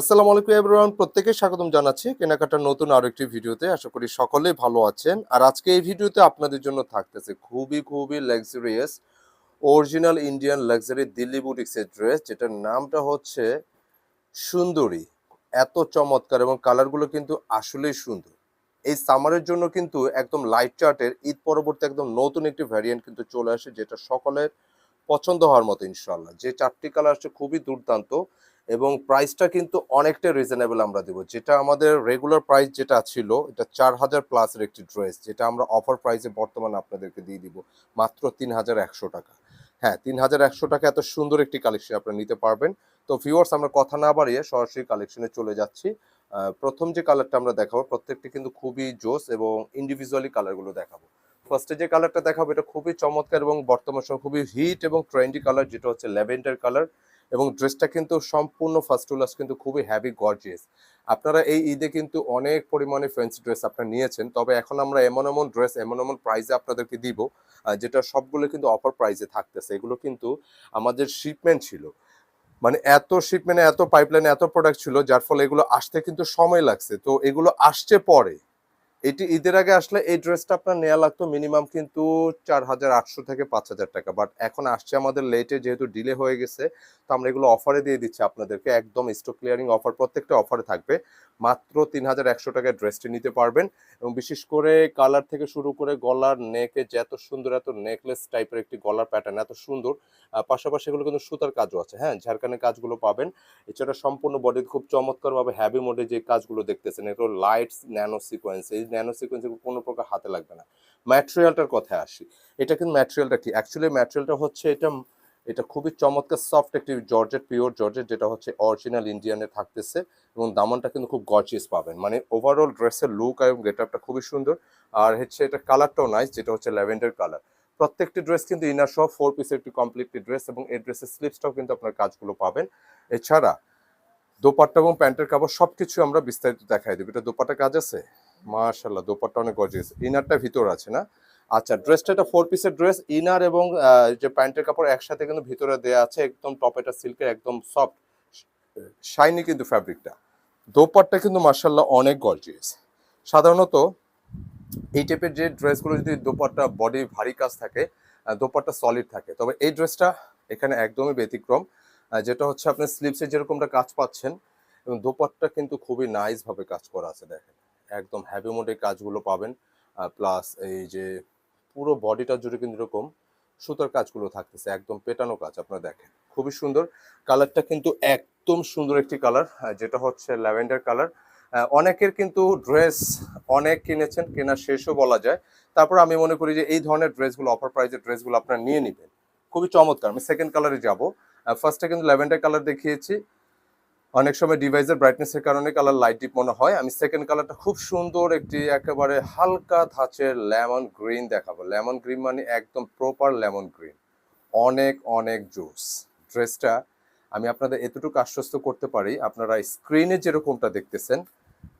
আসসালামু আলাইকুম এভরিওয়ান প্রত্যেকে স্বাগতম জানাচ্ছি কেনাকাটার নতুন আরও একটি ভিডিওতে। আশা করি সকলেই ভালো আছেন। আর আজকে এই ভিডিওতে আপনাদের জন্য থাকতেছে খুবই খুবই luxurious original Indian luxury Delhi বুটিক্সের ড্রেস যেটার নামটা হচ্ছে সুন্দরী। এত চমৎকার এবং কালারগুলো কিন্তু আসলেই সুন্দর। এই সামারের জন্য কিন্তু একদম লাইট চার্টের ঈদ পরবর্তী একদম নতুন একটি ভ্যারিয়েন্ট কিন্তু চলে আসে, যেটা সকলের পছন্দ হওয়ার মতো ইনশাল্লাহ যে চারটি কালার আসছে খুবই দুর্দান্ত। এবং প্রাইসটা কিন্তু অনেকটা রিজনেবল আমরা দেবো। যেটা আমাদের রেগুলার প্রাইস যেটা ছিল, এটা চার হাজার প্লাসের একটি ড্রেস যেটা আমরা অফার প্রাইসে বর্তমানে আপনাদেরকে দিয়ে দিব মাত্র তিন হাজার একশো টাকা। হ্যাঁ তিন হাজার একশো টাকা এত সুন্দর একটি কালেকশন আপনারা নিতে পারবেন। তো ভিউয়ার্স আমরা কথা না বাড়িয়ে সরাসরি কালেকশনে চলে যাচ্ছি। প্রথম যে কালারটা আমরা দেখাবো, প্রত্যেকটি কিন্তু খুবই জোস এবং ইন্ডিভিজুয়ালি কালারগুলো দেখাবো। ফার্স্টে যে কালারটা দেখাবো, এটা খুবই চমৎকার এবং বর্তমান সময় খুবই হিট এবং ট্রেন্ডি কালার যেটা হচ্ছে ল্যাভেন্ডার কালার এবং ড্রেসটা কিন্তু সম্পূর্ণ ফার্স্ট টু লাস্ট কিন্তু খুবই হ্যাভি গর্জিয়াস আপনারা এই ঈদে কিন্তু অনেক পরিমাণে ফ্যান্সি ড্রেস আপনারা নিয়েছেন, তবে এখন আমরা এমন এমন ড্রেস এমন এমন প্রাইজে আপনাদেরকে দিব যেটা সবগুলো কিন্তু অফার প্রাইজে থাকতেছে। এগুলো কিন্তু আমাদের শিপমেন্ট ছিল। মানে এত শিপমেন্টে এত পাইপলাইনে এত প্রোডাক্ট ছিল, যার ফলে এগুলো আসতে কিন্তু সময় লাগছে। তো এগুলো আসছে পরে। এটি ঈদের আগে আসলে এই ড্রেসটা আপনার নেওয়া লাগতো মিনিমাম কিন্তু চার হাজার আটশো থেকে পাঁচ হাজার টাকা। বাট এখন আসছে আমাদের লেটে যেহেতু ডিলে হয়ে গেছে, তো আমরা এগুলো অফারে দিয়ে দিচ্ছি আপনাদেরকে। একদম স্টক ক্লিয়ারিং অফার প্রত্যেকটা অফারে থাকবে। মাত্র তিন হাজার একশো টাকায় ড্রেসটি নিতে পারবেন এবং বিশেষ করে কালার থেকে শুরু করে গলার নেকে যে এত সুন্দর এত নেকলেস টাইপের একটি গলার প্যাটার্ন এত সুন্দর পাশাপাশি এগুলো কিন্তু সুতার কাজও আছে। হ্যাঁ ঝাড়খানের কাজগুলো পাবেন। এছাড়া সম্পূর্ণ বডি খুব চমৎকারভাবে হ্যাভি মোডে যে কাজগুলো দেখতেছেন, এগুলো লাইটস ন্যানো সিকোয়েন্স এই ন্যানো সিকোয়েন্স কোনো প্রকার হাতে লাগবে না। ম্যাটেরিয়ালটার কথায় আসি। এটা কিন্তু ম্যাটেরিয়ালটা কি? অ্যাকচুয়ালি ম্যাটেরিয়ালটা হচ্ছে এটা এটা খুবই চমৎকার সফট একটি জর্জেট পিওর জর্জেট যেটা হচ্ছে অরিজিনাল ইন্ডিয়ানে থাকতেছে এবং দামনটা কিন্তু খুব গর্জিয়াস পাবেন। মানে ওভারঅল ড্রেসের লুক এবং গেট আপটা খুবই সুন্দর। আর হচ্ছে এটা কালারটাও নাইস যেটা হচ্ছে ল্যাভেন্ডার কালার প্রত্যেকটি ড্রেস কিন্তু ইনার সহ ফোর পিসের একটি কমপ্লিটলি ড্রেস এবং এই ড্রেসের স্লিপসটাও কিন্তু আপনার কাজগুলো পাবেন। এছাড়া দোপাট্টা এবং প্যান্টের কাপড় সব কিছু আমরা বিস্তারিত দেখাই দেবো। এটা দোপাট্টা কাজ আছে? মাশাল্লাহ দোপাট্টা অনেক গর্জিয়াস ইনারটা ভিতর আছে না? আচ্ছা ড্রেসটা এটা ফোর পিসের ড্রেস ইনার এবং যে প্যান্টের কাপড় একসাথে কিন্তু ভিতরে দেওয়া আছে একদম টপ এটা সিল্কের একদম সফট শাইনি কিন্তু ফ্যাব্রিকটা দোপাট্টা কিন্তু মার্শাল্লাহ অনেক গর্জিয়াস সাধারণত এই টাইপের যে ড্রেসগুলো যদি দোপাট্টা বডি ভারী কাজ থাকে আহ, দোপাট্টা সলিড থাকে তবে এই ড্রেসটা এখানে একদমই ব্যতিক্রম। যেটা হচ্ছে আপনি স্লিপসে যেরকমটা কাজ পাচ্ছেন এবং দোপাট্টা কিন্তু খুবই নাইস ভাবে কাজ করা আছে দেখেন। একদম হ্যাভি মোডে কাজগুলো পাবেন প্লাস এই যে পুরো বডিটা জুড়ে কিন্তু এরকম সুতার কাজগুলো থাকতেছে, একদম পেটানো কাজ, আপনারা দেখেন। খুবই সুন্দর। কালারটা কিন্তু একদম সুন্দর একটি কালার যেটা হচ্ছে ল্যাভেন্ডার কালার। অনেকের কিন্তু ড্রেস অনেক কিনেছেন কেনা শেষও বলা যায়। তারপর আমি মনে করি যে এই ধরনের ড্রেসগুলো অফার প্রাইজের ড্রেসগুলো আপনারা নিয়ে নেবেন। খুবই চমৎকার। আমি সেকেন্ড কালারে যাব। ফার্স্টে কিন্তু ল্যাভেন্ডার কালার দেখিয়েছি। অনেক সময় ডিভাইসের ব্রাইটনেসের কারণে কালার লাইট ডিপ মনে হয়। আমি সেকেন্ড কালারটা খুব সুন্দর একটি একেবারে হালকা ধাঁচের লেমন গ্রিন দেখাবো। লেমন গ্রিন মানে একদম প্রপার লেমন গ্রিন অনেক অনেক জুস ড্রেসটা আমি আপনাদের এতটুকু আশ্বস্ত করতে পারি, আপনারা স্ক্রিনে যেরকমটা দেখতেছেন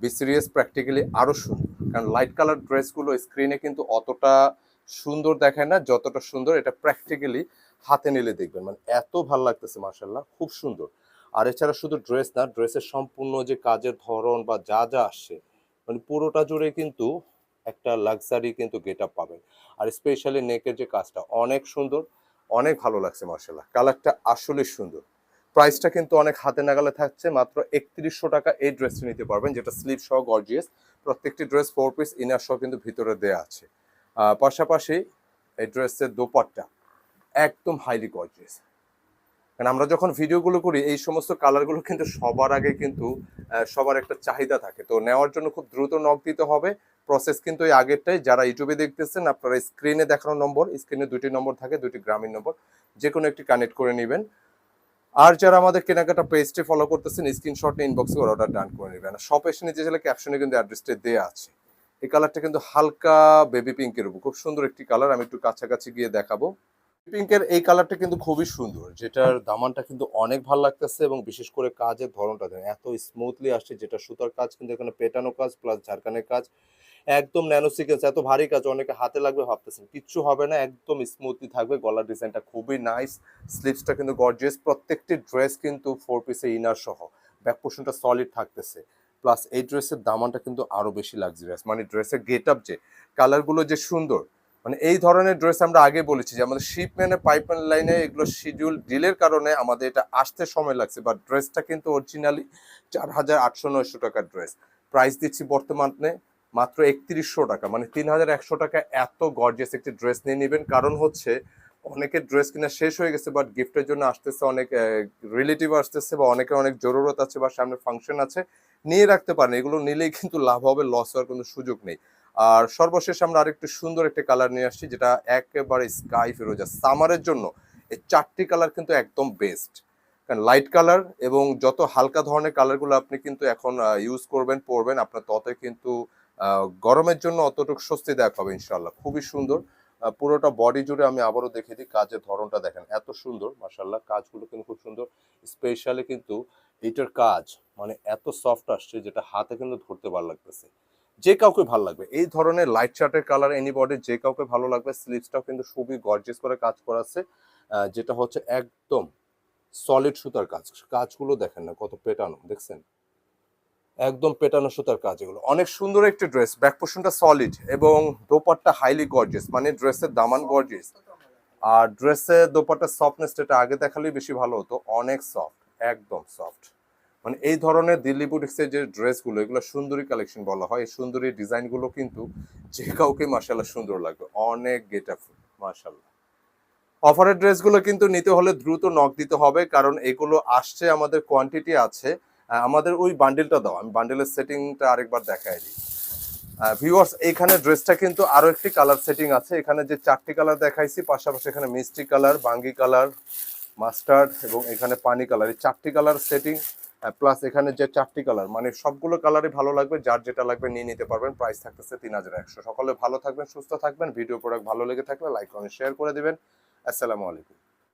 বি সিরিয়াস প্র্যাকটিক্যালি আরও সুন্দর। কারণ লাইট কালার ড্রেসগুলো স্ক্রিনে কিন্তু অতটা সুন্দর দেখায় না, যতটা সুন্দর এটা প্র্যাকটিক্যালি হাতে নিলে দেখবেন। মানে এত ভালো লাগতেছে মার্শাল্লাহ খুব সুন্দর। আর এছাড়া শুধু ড্রেস না ড্রেসের সম্পূর্ণ যে কাজের ধরন বা যা যা আসছে মানে পুরোটা জুড়ে কিন্তু একটা লাক্সারি কিন্তু গেট আপ পাবেন। আর স্পেশালি নেকের যে কাজটা, অনেক সুন্দর, অনেক ভালো লাগছে মার্শাল্লাহ কালারটা আসলে সুন্দর। প্রাইসটা কিন্তু অনেক হাতে নাগালে থাকছে, মাত্র একত্রিশশো টাকা এই ড্রেসটি নিতে পারবেন, যেটা স্লিপ সহ গর্জিয়াস প্রত্যেকটি ড্রেস ফোর পিস ইনার সহ কিন্তু ভিতরে দেয়া আছে। পাশাপাশি এই ড্রেসের দোপাট্টা, একদম হাইলি গর্জিয়াস কারণ আমরা যখন ভিডিওগুলো করি, এই সমস্ত কালারগুলো কিন্তু সবার আগে কিন্তু সবার একটা চাহিদা থাকে। তো নেওয়ার জন্য খুব দ্রুত নক দিতে হবে। প্রসেস কিন্তু এই আগেরটাই। যারা ইউটিউবে দেখতেছেন, আপনারা স্ক্রিনে দেখানো নম্বর স্ক্রিনে দুটি নম্বর থাকে দুটি গ্রামীণ নম্বর যে কোনো একটি কানেক্ট করে নেবেন। আর যারা আমাদের কেনাকাটা পেজটি ফলো করতেছেন স্ক্রিনশট নিয়ে ইনবক্সে অর্ডার ডান করে নেবেন। শপ এসে নিজে গেলে ক্যাপশনে কিন্তু অ্যাড্রেসটা দেওয়া আছে। এই কালারটা কিন্তু হালকা বেবি পিঙ্কের উপর। খুব সুন্দর একটি কালার আমি একটু কাছাকাছি গিয়ে দেখাবো। পিঙ্কের এই কালারটা কিন্তু খুবই সুন্দর, যেটার দামানটা কিন্তু অনেক ভালো লাগতেছে এবং বিশেষ করে কাজের ধরনটা দেখেন, এত স্মুথলি আসছে, যেটা সুতার কাজ কিন্তু এখানে পেটানো কাজ প্লাস ঝাড়খানের কাজ, একদম ন্যানো সিকেন্স এত ভারী কাজ, অনেকে হাতে লাগবে ভাবতেছেন, কিচ্ছু হবে না, একদম স্মুথলি থাকবে, গলার ডিজাইনটা খুবই নাইস স্লিভসটা কিন্তু গর্জিয়াস প্রত্যেকটি ড্রেস কিন্তু ফোর পিসে ইনার সহ ব্যাক পোর্শনটা সলিড থাকতেছে প্লাস এই ড্রেসের দামানটা কিন্তু আরও বেশি লাক্সারিয়াস মানে ড্রেসের গেট আপ যে কালারগুলো যে সুন্দর মানে এই ধরনের ড্রেস আমরা আগে বলেছি যে আমাদের শিপম্যানের পাইপলাইন লাইনে এগুলো শিডিউল ডিলের কারণে আমাদের এটা আসতে সময় লাগছে। বাট ড্রেসটা কিন্তু অরিজিনালি চার হাজার আটশো নয়শো টাকার ড্রেস প্রাইস দিচ্ছি বর্তমানে মাত্র একত্রিশশো টাকা। মানে তিন হাজার একশো টাকা এত গর্জিয়াস একটি ড্রেস নিয়ে নেবেন। কারণ হচ্ছে অনেকের ড্রেস কিনা শেষ হয়ে গেছে বাট গিফটের জন্য আসতেছে অনেক রিলেটিভ আসতেছে বা অনেকের অনেক জরুরত আছে বা সামনে ফাংশন আছে। নিয়ে রাখতে পারেন। এগুলো নিলেই কিন্তু লাভ হবে লস হওয়ার কোনো সুযোগ নেই। আর সর্বশেষ আমরা আরেকটু সুন্দর একটা কালার নিয়ে আসছি, যেটা একেবারে স্কাই ফিরোজা। সামারের জন্য এই চারটি কালার কিন্তু একদম বেস্ট কারণ লাইট কালার এবং যত হালকা ধরনের কালারগুলো আপনি কিন্তু এখন ইউজ করবেন, পরবেন, আপনার ততই কিন্তু গরমের জন্য অতটুকু স্বস্তিদায়ক হবে ইনশাল্লাহ খুবই সুন্দর। পুরোটা বডি জুড়ে আমি আবারও দেখে দিই কাজের ধরনটা দেখেন। এত সুন্দর মাসাল্লাহ কাজগুলো কিন্তু খুব সুন্দর। স্পেশালি কিন্তু এইটার কাজ মানে এত সফট আসছে যেটা হাতে কিন্তু ধরতে ভালো লাগতেছে। যে কাউকে ভালো লাগবে। এই ধরনের লাইট শার্টের কালার এনিবডি যে কাউকে ভালো লাগবে স্লিভসটাও কিন্তু খুবই গর্জেস করে কাজ করা আছে যেটা হচ্ছে একদম সলিড সুতার কাজ। কাজগুলো দেখেন না, কত পেটানো, দেখছেন? একদম পেটানো সুতার কাজ এগুলো। অনেক সুন্দর একটি ড্রেস ব্যাক পোর্শনটা সলিড এবং দোপাট্টা হাইলি গর্জেস মানে ড্রেসের দামান গর্জেস আর ড্রেসের দোপাট্টার সফটনেস এটা আগে দেখালেই বেশি ভালো হতো, অনেক সফট একদম সফট মানে এই ধরনের দিল্লি বুটিক্সের যে ড্রেসগুলো, এগুলো সুন্দরী কালেকশন বলা হয়। এই সুন্দরী ডিজাইনগুলো কিন্তু যে কাউকে মার্শাল্লাহ সুন্দর লাগবে। অনেক গেটাফুল মার্শাল্লাহ অফারের ড্রেসগুলো কিন্তু নিতে হলে দ্রুত নক দিতে হবে, কারণ এগুলো আসছে, আমাদের কোয়ান্টিটি আছে। আমাদের ওই বান্ডেলটা দাও, আমি বান্ডেলের সেটিংটা আরেকবার দেখাই দিই। ভিউয়ার্স এখানে ড্রেসটা কিন্তু আরও একটি কালার সেটিং আছে। এখানে যে চারটি কালার দেখাইছি, পাশাপাশি এখানে মিষ্টি কালার বাঙ্গি কালার মাস্টার্ড এবং এখানে পানি কালার এই চারটি কালার সেটিং প্লাস এখানে যে চারটি কালার মানে সবগুলো কালারই ভালো লাগবে, যার যেটা লাগবে নিয়ে নিতে পারবেন। প্রাইস থাকতেছে তিন হাজার একশো। সকলে ভালো থাকবেন, সুস্থ থাকবেন। ভিডিও প্রোডাক্ট ভালো লেগে থাকলে লাইক কমেন্ট শেয়ার করে দেবেন। আসসালামু আলাইকুম।